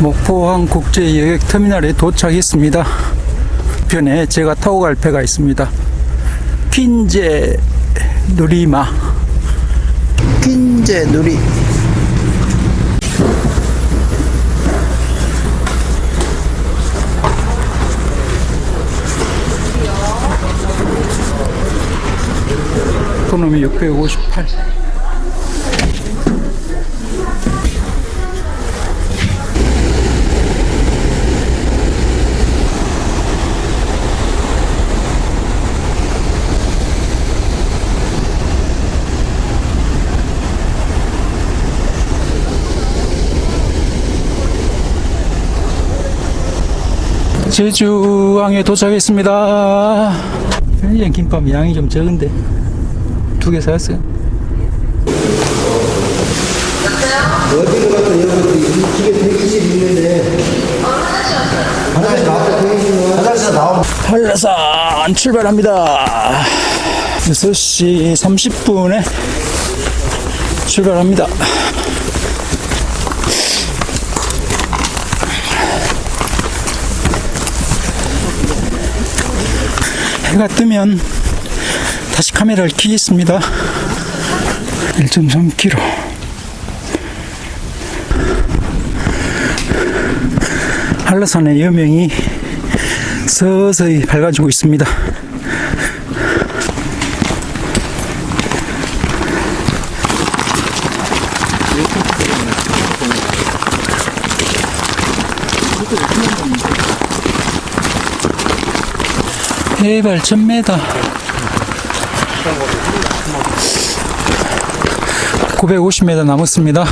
목포항 국제여객 터미널에 도착했습니다. 편에 제가 타고 갈 배가 있습니다. 퀸제 누리마. 퀸제 누리. 번호는 658. 제주항에 도착했습니다. 편의점 김밥 양이 좀 적은데 두 개 사왔어요. 어디로 여기 이쪽에 대기실 있는데 화장실 나왔다 화장실 나오면 한라산 출발합니다. 6시 30분에 출발합니다. 해가 뜨면 다시 카메라를 켜겠습니다. 1.3km. 한라산의 여명이 서서히 밝아지고 있습니다. 해발 1000m 950m 남았습니다.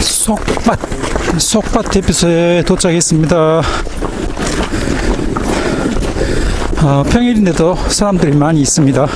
속밭 속밭 대피소에 도착했습니다. 어, 평일인데도 사람들이 많이 있습니다.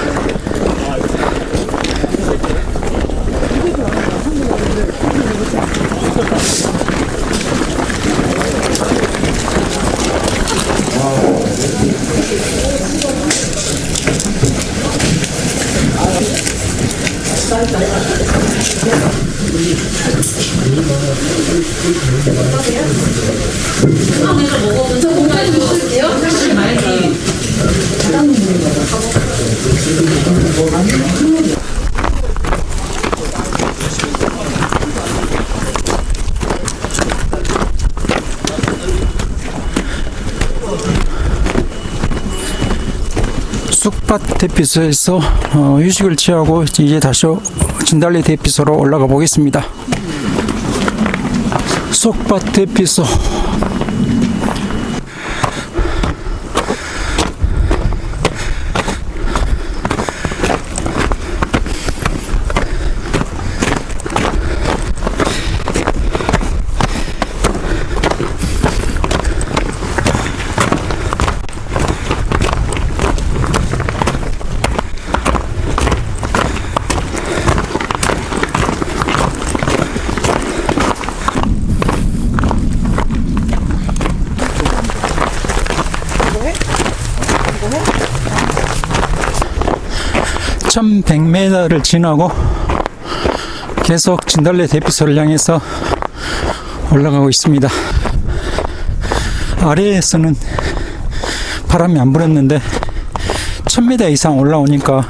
쑥밭 대피소에서 어, 휴식을 취하고 이제 다시 진달래 대피소로 올라가 보겠습니다. 쑥밭 대피소 천백 m 를 지나고 계속 진달래 대피소를 향해서 올라가고 있습니다. 아래에서는 바람이 안 불었는데 1000m 이상 올라오니까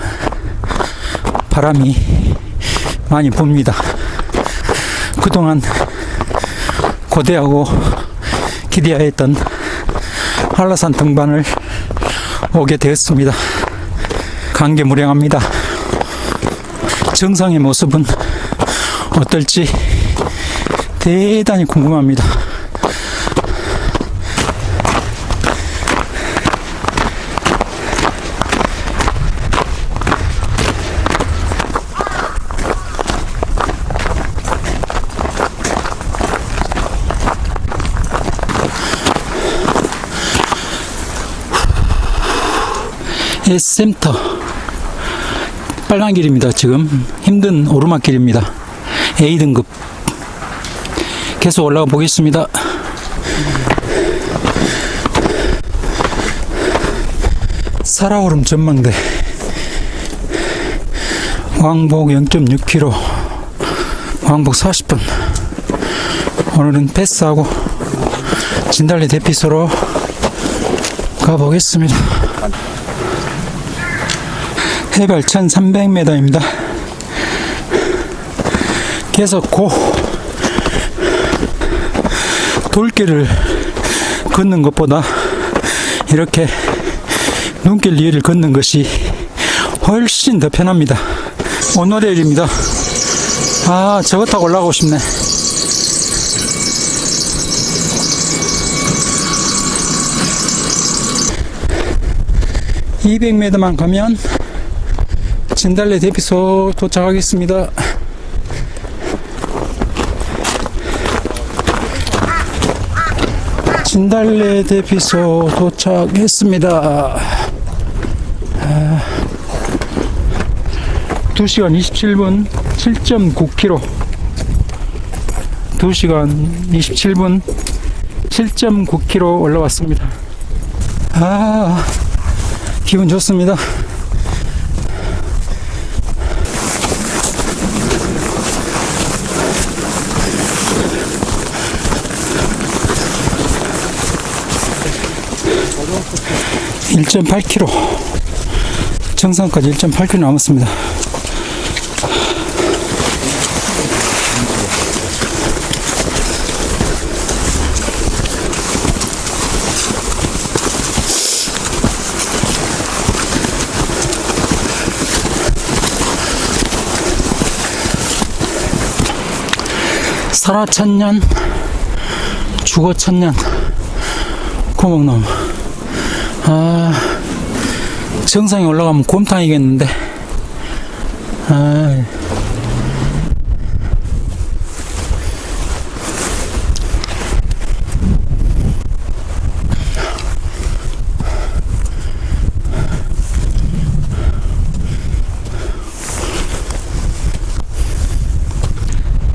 바람이 많이 붑니다. 그동안 고대하고 기대하였던 한라산 등반을 오게 되었습니다. 감개무량합니다. 정상의 모습은 어떨지 대단히 궁금합니다. S센터 빨간 길입니다. 지금 힘든 오르막길입니다. A등급 계속 올라가 보겠습니다. 살아오름 전망대 왕복 0.6km 왕복 40분 오늘은 패스하고 진달래 대피소로 가보겠습니다 해발 1300m입니다 계속 고 돌길을 걷는 것보다 이렇게 눈길 위를 걷는 것이 훨씬 더 편합니다. 오노레일입니다. 아, 저거 타고 올라가고 싶네. (200m만) 가면 진달래 대피소 도착하겠습니다. 진달래 대피소 도착했습니다. 아, 2시간 27분 7.9km 2시간 27분 7.9km 올라왔습니다. 아, 기분 좋습니다. 1.8km 정상까지 1.8km 남았습니다. 살아 천년, 죽어 천년, 고목나무. 아, 정상에 올라가면 곰탕이겠는데. 아,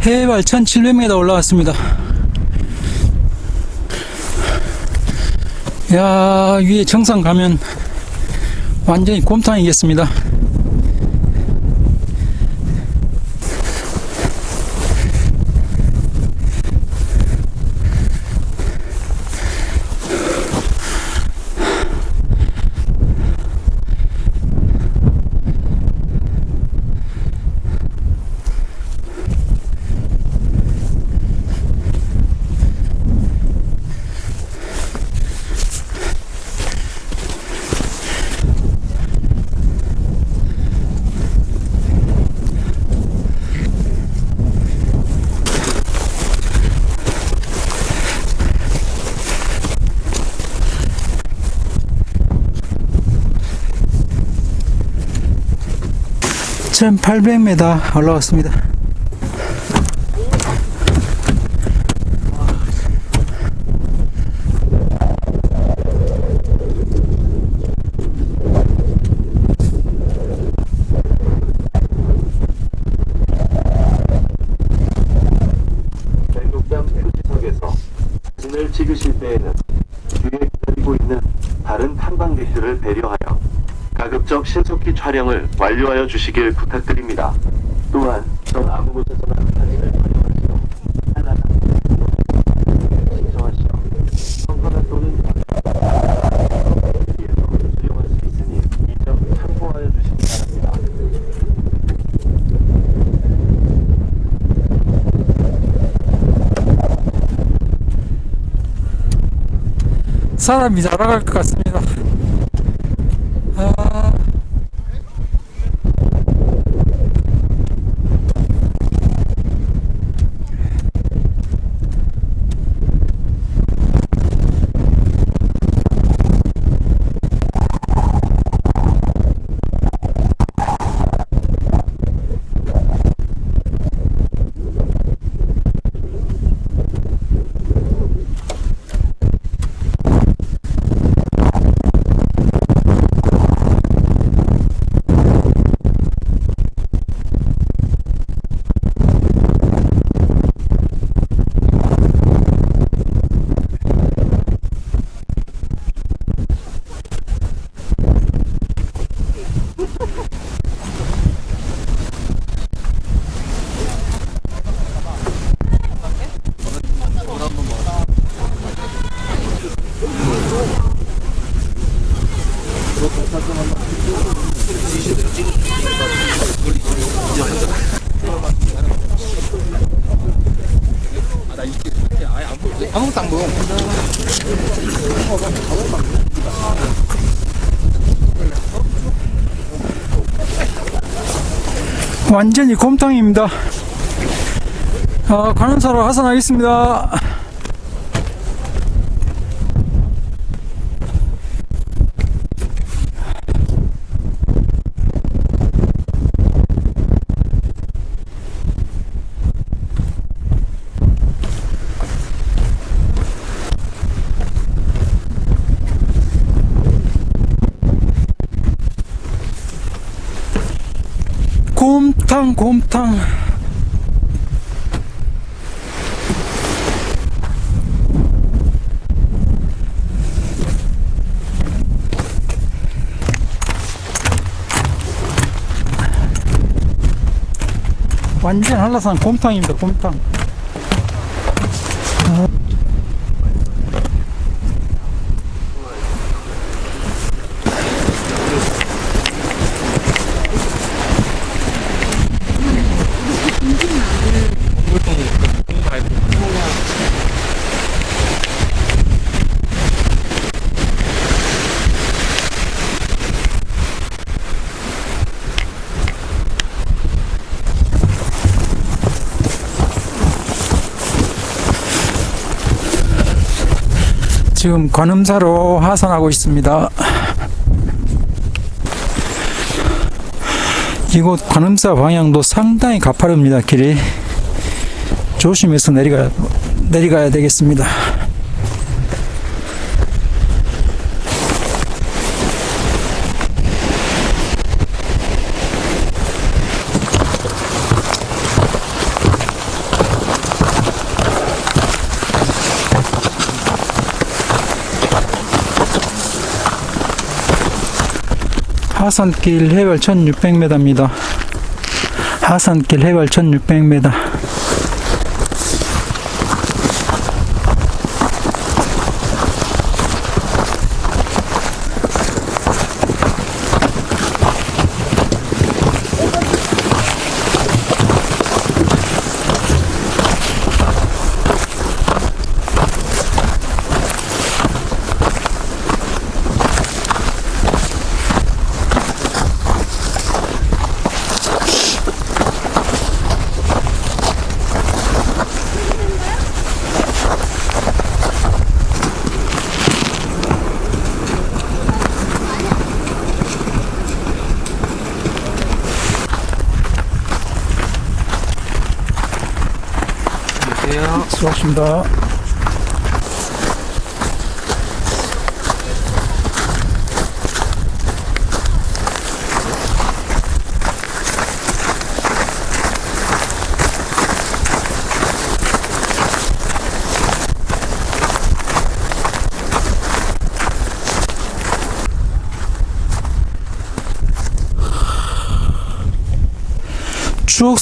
해발 1700m 올라왔습니다. 야, 위에 정상 가면 완전히 곰탕이겠습니다. 1800m 올라왔습니다. 찍으실 때에는 뒤에 기다리고 있는 다른 탐방객들을 배려하여 가급적 신속히 촬영을 완료하여 주시길 부탁드립니다. 또한 전 아무 곳에서나 사진을 촬영하시어 하나하나 신청하시어 성과가 또는 뒤에서 수령할 수 있으니 이 점 참고하여 주시기 바랍니다. 사람이 날아갈 것 같습니다. 완전히 곰탕입니다. 아, 가는 사로 하산하겠습니다. 곰탕, 곰탕. 완전 한라산 곰탕입니다, 곰탕. 지금 관음사로 하산하고 있습니다. 이곳 관음사 방향도 상당히 가파릅니다. 길이 조심해서 내려가 내려가야 되겠습니다. 하산길 해발 1600m입니다. 하산길 해발 1600m. 수고하십니다.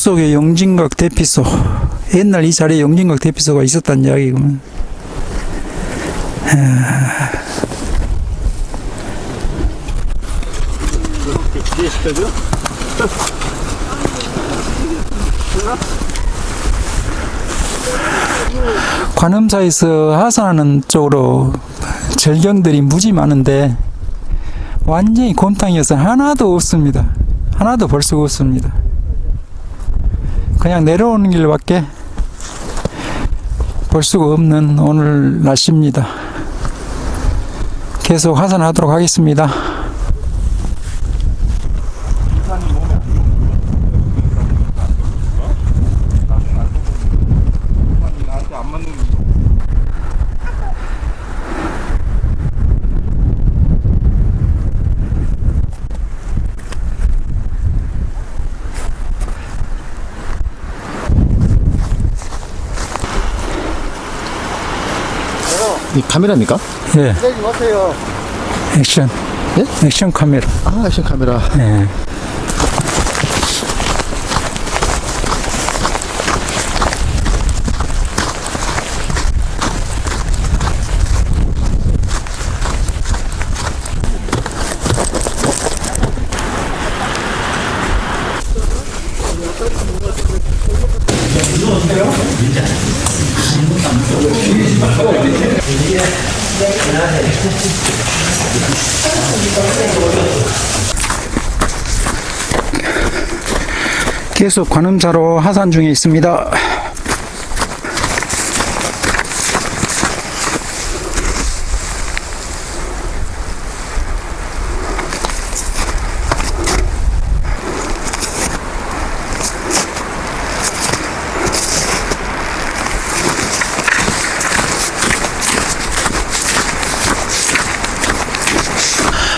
속의 영진각 대피소. 옛날 이 자리에 영진각 대피소가 있었다는 이야기구만. 관음사에서 하산하는 쪽으로 절경들이 무지 많은데 완전히 곰탕이어서 하나도 없습니다. 하나도 볼 수가 없습니다. 그냥 내려오는 길밖에 볼 수가 없는 오늘 날씨입니다. 계속 하산하도록 하겠습니다. 카메라입니까? 예, 내지 마세요. 액션. 예? 액션 카메라. 아, 액션 카메라. 예. 계속 관음사로 하산 중에 있습니다.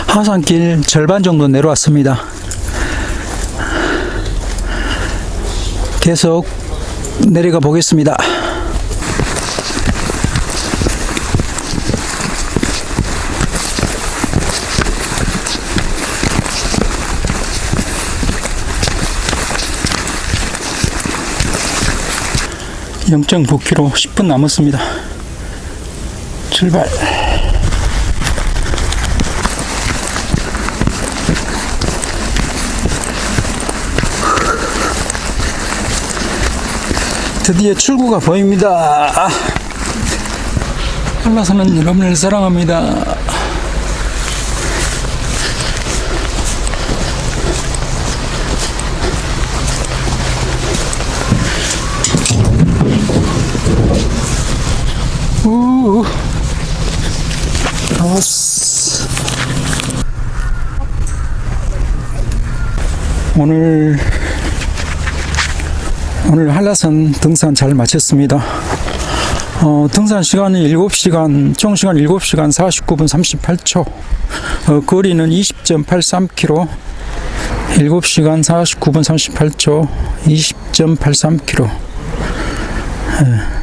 하산길 절반 정도 내려왔습니다. 계속 내려가 보겠습니다. (0.9km) 10분 남았습니다 출발 드디어 출구가 보입니다. 아, 한라산은 여러분을 사랑합니다. 오늘 한라산 등산 잘 마쳤습니다. 어, 등산 시간은 7시간, 총 시간 7시간 49분 38초. 어, 거리는 20.83km. 7시간 49분 38초. 20.83km. 예.